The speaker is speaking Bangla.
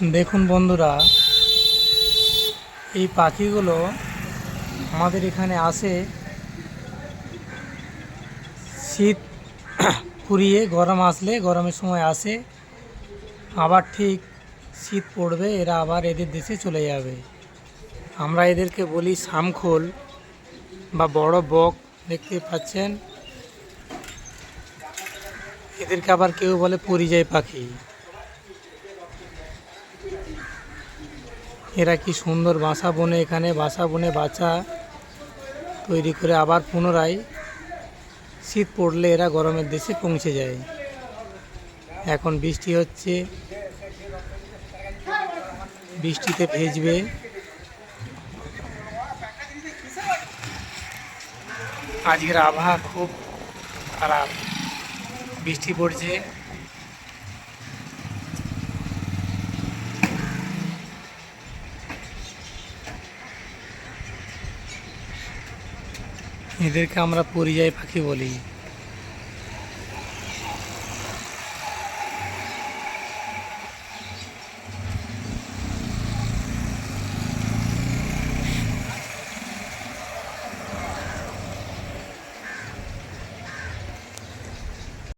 দেখুন বন্ধুরা, এই পাখিগুলো আমাদের এখানে আসে শীত ফুরিয়ে গরম আসলে গরমের সময় আসে, আবার ঠিক শীত পড়বে, এরা আবার এদের দেশে চলে যাবে। আমরা এদেরকে বলি শামখোল বা বড় বক, দেখতে পাচ্ছেন? এদেরকে আবার কেউ বলে পরিযায়ী পাখি। এরা কি সুন্দর বাসা বনে এখানে, বাসা বনে বাচ্চা তৈরি করে আবার পুনরায় শীত পড়লে এরা গরমের দেশে পৌঁছে যায়। এখন বৃষ্টি হচ্ছে, বৃষ্টিতে ভেজবে। আজকের আবহাওয়া খুব খারাপ, বৃষ্টি পড়ছে। এদেরকে আমরা পরিযায়ী পাখি বলি।